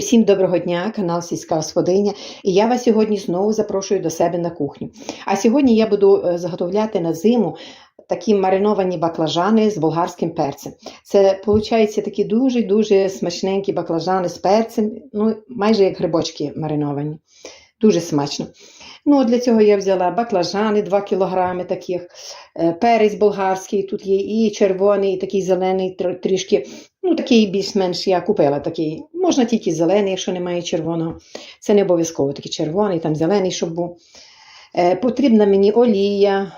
Усім доброго дня, канал Сільська Господиня. І я вас сьогодні знову запрошую до себе на кухню. А сьогодні я буду е, заготовляти на зиму такі мариновані баклажани з болгарським перцем. Це виходить такі дуже-дуже смачненькі баклажани з перцем, ну майже як грибочки мариновані. Дуже смачно. Ну, для цього я взяла баклажани 2 кг таких, е, перець болгарський, тут є і червоний, і такий зелений, трішки, ну такий більш-менш я купила такий. Можна тільки зелений, якщо немає червоного. Це не обов'язково такий червоний, там зелений, щоб був. Е, потрібна мені олія,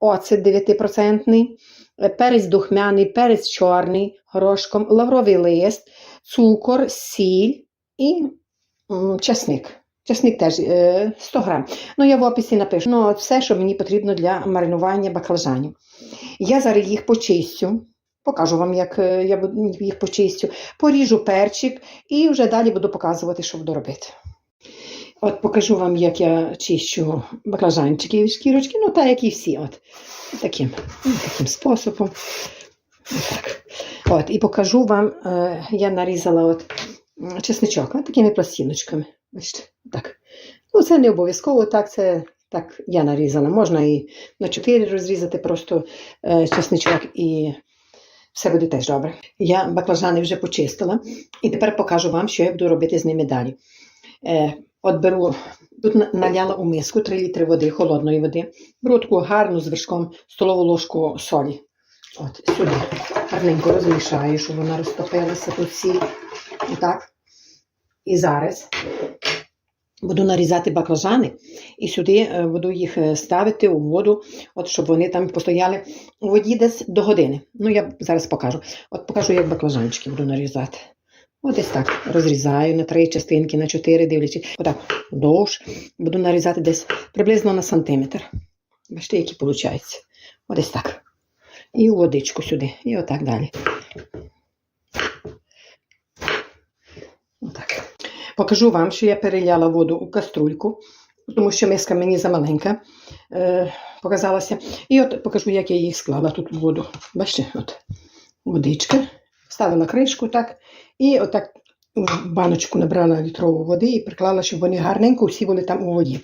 оцет 9%, е, перець духмяний, перець чорний горошком, лавровий лист, цукор, сіль і м, часник. Часник теж е, 100 грам. Ну, я в описі напишу. Ну, все, що мені потрібно для маринування баклажанів. Я зараз їх почистю. Покажу вам, як е, я їх почистю. Поріжу перчик і вже далі буду показувати, що буду робити. От покажу вам, як я чищу баклажанчики від шкірочки, ну так, як і всі. От. Таким, таким способом. Отак. От, і покажу вам, е, я нарізала от чесничок, от такими пластиночками. Бачите, так. Ну, це не обов'язково, так, це так я нарізала. Можна і на 4 розрізати просто е, чесничок і все буде теж добре. Я баклажани вже почистила, і тепер покажу вам, що я буду робити з ними далі. Е, от беру, тут наляла у миску 3 літри води, холодної води. Беру таку гарну з вершком столову ложку солі. От сюди. Гарненько розмішаю, щоб вона розтопилася тут всі. Отак. І зараз буду нарізати баклажани і сюди е, буду їх е, ставити у воду, от щоб вони там постояли у воді десь до години. Ну, я зараз покажу. От покажу, як баклажанчики буду нарізати. От десь так розрізаю на три частинки, на чотири, дивлячись. Отак вдовж. Буду нарізати десь приблизно на сантиметр. Бачите, які виходить. От десь так. І у водичку сюди. І отак далі. Отак. Покажу вам, що я переляла воду у каструльку, тому що миска мені замаленька е, показалася. І от покажу, як я їх склала тут в воду. Бачите, от водичка. Вставила кришку так. І отак баночку набрала літрову води і приклала, щоб вони гарненько всі були там у воді.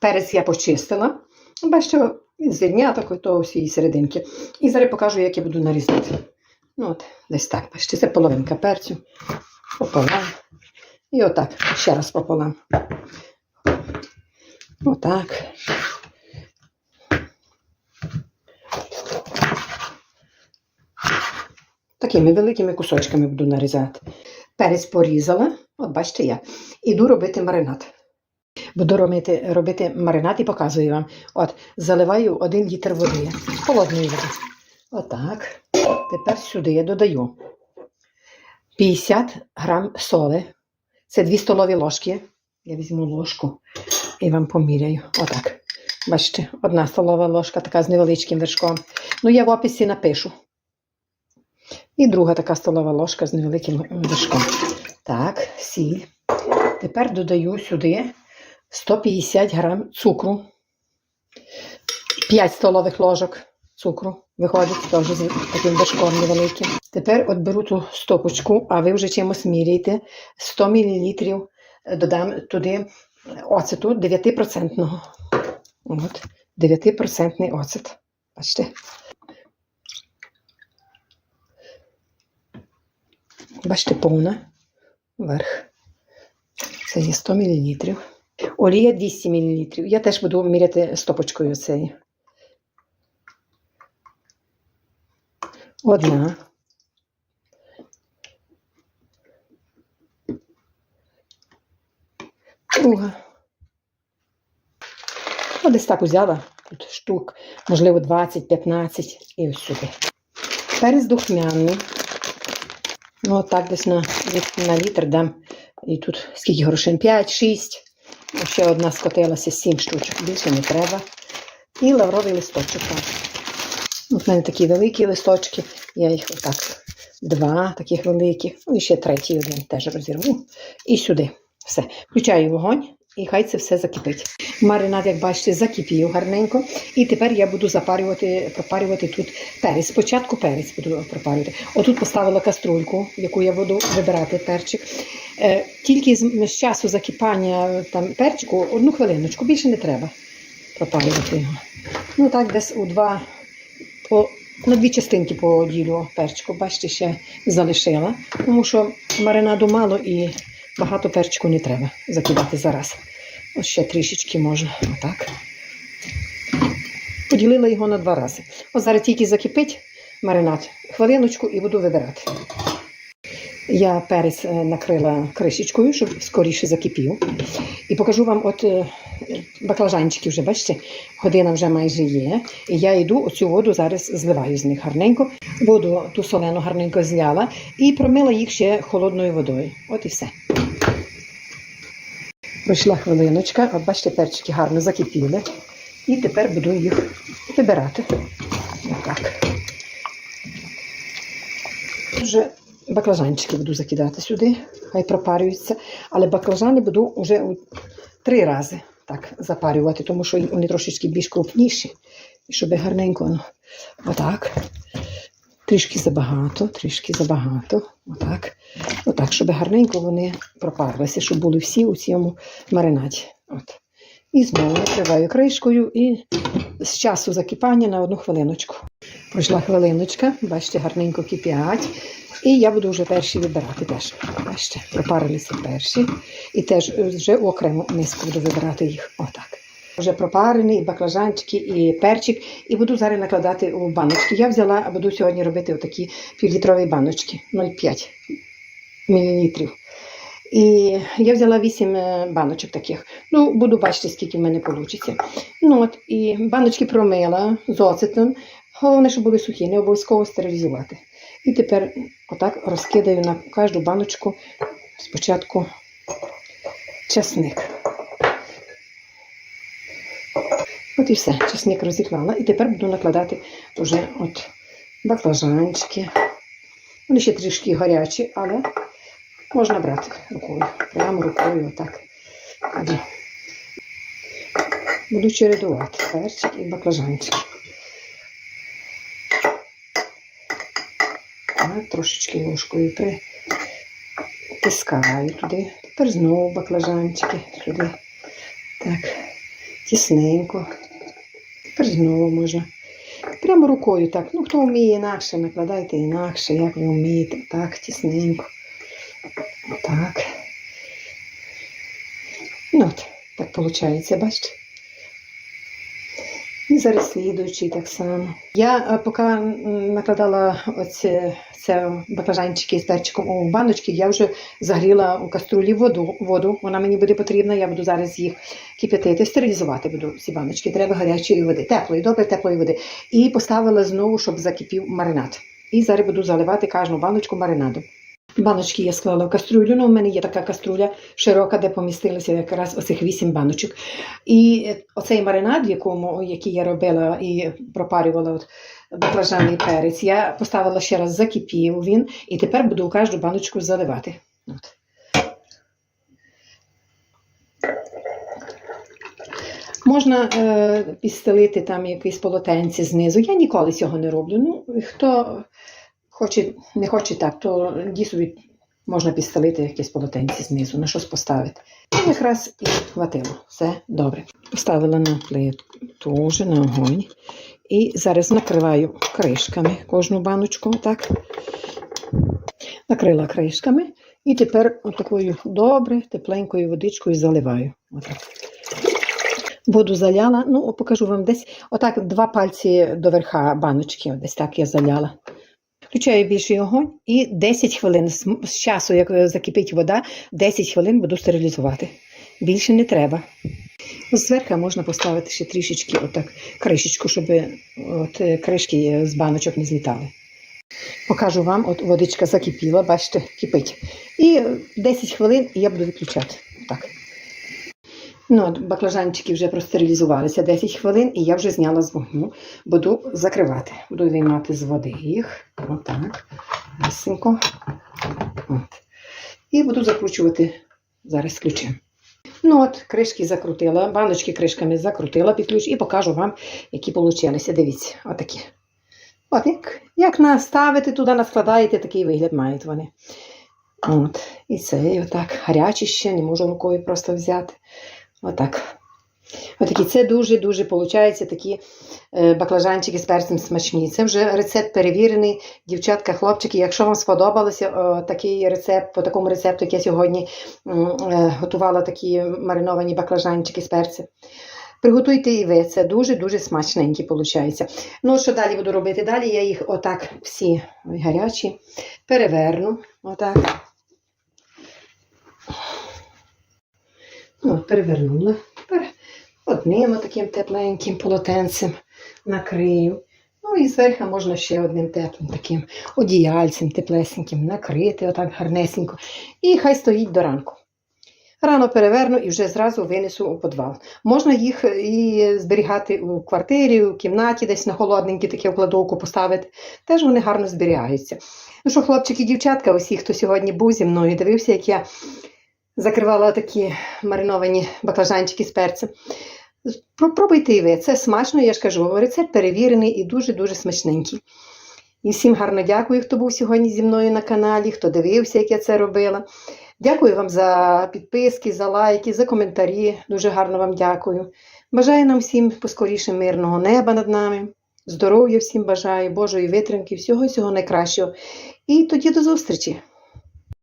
Перець я почистила. Бачите, зерняток, то всі серединки. І зараз покажу, як я буду нарізати. Ну от, десь так, бачите, це половинка перцю. Пополам. І отак, ще раз пополам. Отак. Такими великими кусочками буду нарізати. Перець порізала, от бачите я. Іду робити маринад. Буду робити, робити маринад і показую вам. От, заливаю 1 літр води, холодної води. Отак. Тепер сюди я додаю 50 грам соли. Це 2 столові ложки. Я візьму ложку і вам поміряю. Отак. Бачите, одна столова ложка, така з невеличким вершком. Ну, я в описі напишу. І друга така столова ложка з невеликим вершком. Так, сіль. Тепер додаю сюди 150 грам цукру. 5 столових ложок цукру. Виходить теж з таким вершком невеликим. Тепер от беру ту стопочку, а ви вже чимось міряєте. 100 мл додам туди оцету 9%. От, 9% оцет. Бачите? Бачите, повна верх. Це є 100 мл. Олія 200 мл. Я теж буду міряти стопочкою цією. Одна. Друга. О, десь так взяла. Тут штук, можливо, 20-15 і ось сюди. Перець духмяний. Ну, так десь на, на літр дам. І тут скільки грошей? 5-6. Ще одна скотилася 7 штучок. Більше не треба. І лавровий листочок. От мене такі великі листочки. Я їх отак. Два таких великих. Ну і ще третій один теж розірву. І сюди. Все. Включаю вогонь і хай це все закипить. Маринад, як бачите, закипів гарненько. І тепер я буду запарювати, пропарювати тут перець. Спочатку перець буду пропарювати. Отут поставила каструльку, яку я буду вибирати перчик. Е, Тільки з, часу закипання там, перчику одну хвилиночку, більше не треба пропарювати його. Ну так, десь у два, на дві частинки поділю перчику. Бачите, ще залишила, тому що маринаду мало і багато перчику не треба закидати зараз. Ось ще трішечки можна. Отак. Поділила його на два рази. Ось зараз тільки закипить маринад, хвилиночку і буду вибирати. Я перець е, накрила кришечкою, щоб скоріше закипів. І покажу вам от е, баклажанчики вже, бачите, година вже майже є. І я йду оцю воду зараз зливаю з них гарненько. Воду ту солену гарненько зляла і промила їх ще холодною водою. От і все. Пройшла хвилиночка, от бачите, перчики гарно закипіли. І тепер буду їх вибирати. Отак. Вже баклажанчики буду закидати сюди, хай пропарюються. Але баклажани буду вже три рази так запарювати, тому що вони трошечки більш крупніші. Щоб гарненько ну, отак. Трішки забагато, трішки забагато. Отак. Отак, щоб гарненько вони пропарилися, щоб були всі у цьому маринаді. От. І знову накриваю кришкою і з часу закипання на одну хвилиночку. Пройшла хвилиночка, бачите, гарненько кипять. І я буду вже перші вибирати теж. Бачите, пропарилися перші. І теж вже окрему миску буду вибирати їх. Отак. Вже пропарений, і баклажанчики, і перчик. І буду зараз накладати у баночки. Я взяла, буду сьогодні робити отакі півлітрові баночки 0,5 мл. І я взяла 8 е, баночок таких. Ну, буду бачити, скільки в мене вийде. Ну, от, і баночки промила з оцетом. Головне, щоб були сухі, не обов'язково стерилізувати. І тепер отак розкидаю на кожну баночку спочатку часник. От і все, часник розіклала. І тепер буду накладати вже от баклажанчики. Вони ще трішки гарячі, але можна брати рукою. Прямо рукою отак. Буду чередувати перчик і баклажанчик. Трошечки ложкою притискаю туди. Тепер знову баклажанчики сюди. Так, тісненько. Тепер знову можна. Прямо рукою так. Ну, хто вміє інакше, накладайте інакше, як ви вмієте. Так, тісненько. Так. Ну от, так виходить, бачите? І зараз слідуючий так само. Я е, поки накладала оці це баклажанчики з перчиком у баночки, я вже загріла у каструлі воду. воду. Вона мені буде потрібна, я буду зараз їх кип'ятити, стерилізувати буду ці баночки. Треба гарячої води, теплої, добре теплої води. І поставила знову, щоб закипів маринад. І зараз буду заливати кожну баночку маринадом. Баночки я склала в каструлю. Ну, у мене є така каструля широка, де помістилися якраз оцих вісім баночок. І оцей маринад, якому, який я робила і пропарювала от, баклажаний перець, я поставила ще раз, закипів він, і тепер буду у кожну баночку заливати. От. Можна е, підстелити там якісь полотенці знизу. Я ніколи цього не роблю. Ну, хто хоче, не хоче так, то дійсно можна підстелити якесь полотенце знизу, на щось поставити. І якраз і хватило. Все добре. Поставила на плиту вже на огонь. І зараз накриваю кришками кожну баночку. Так. Накрила кришками. І тепер отакою добре, тепленькою водичкою заливаю. Отак. Воду заляла, ну, покажу вам десь отак два пальці до верха баночки, десь так я заляла. Включаю більший огонь і 10 хвилин з часу, як е, закипить вода, 10 хвилин буду стерилізувати. Більше не треба. Зверху можна поставити ще трішечки отак кришечку, щоб от е, кришки з баночок не злітали. Покажу вам, от водичка закипіла, бачите, кипить. І 10 хвилин і я буду виключати. Так. Ну, баклажанчики вже простерилізувалися 10 хвилин, і я вже зняла з вогню. Буду закривати. Буду виймати з води їх. Отак. Лисенько. От. І буду закручувати зараз ключем. Ну от, кришки закрутила, баночки кришками закрутила під ключ і покажу вам, які получилися. Дивіться, отакі. От як, як наставити туди, наскладаєте, такий вигляд мають вони. От. І це отак гарячі ще, не можу рукою просто взяти. Отак. Отакі, це дуже-дуже виходить такі е, баклажанчики з перцем смачні. Це вже рецепт перевірений. Дівчатка, хлопчики, якщо вам сподобалося такий рецепт, по такому рецепту, як я сьогодні е, готувала такі мариновані баклажанчики з перцем. Приготуйте і ви, це дуже-дуже смачненькі виходить. Ну, що далі буду робити? Далі я їх отак всі гарячі переверну. Отак. От, перевернула. Тепер одним таким тепленьким полотенцем накрию. Ну і зверху можна ще одним теплим таким одіяльцем теплесеньким накрити, отак гарнесенько. І хай стоїть до ранку. Рано переверну і вже зразу винесу у підвал. Можна їх і зберігати у квартирі, у кімнаті, десь на холодненькі таке в кладовку поставити. Теж вони гарно зберігаються. Ну що, хлопчики, дівчатка, усі, хто сьогодні був зі мною, дивився, як я закривала такі мариновані баклажанчики з перцем. Пробуйте і ви, це смачно, я ж кажу, рецепт перевірений і дуже-дуже смачненький. І всім гарно дякую, хто був сьогодні зі мною на каналі, хто дивився, як я це робила. Дякую вам за підписки, за лайки, за коментарі. Дуже гарно вам дякую. Бажаю нам всім поскоріше мирного неба над нами. Здоров'я всім бажаю, Божої витримки, всього всього найкращого. І тоді до зустрічі!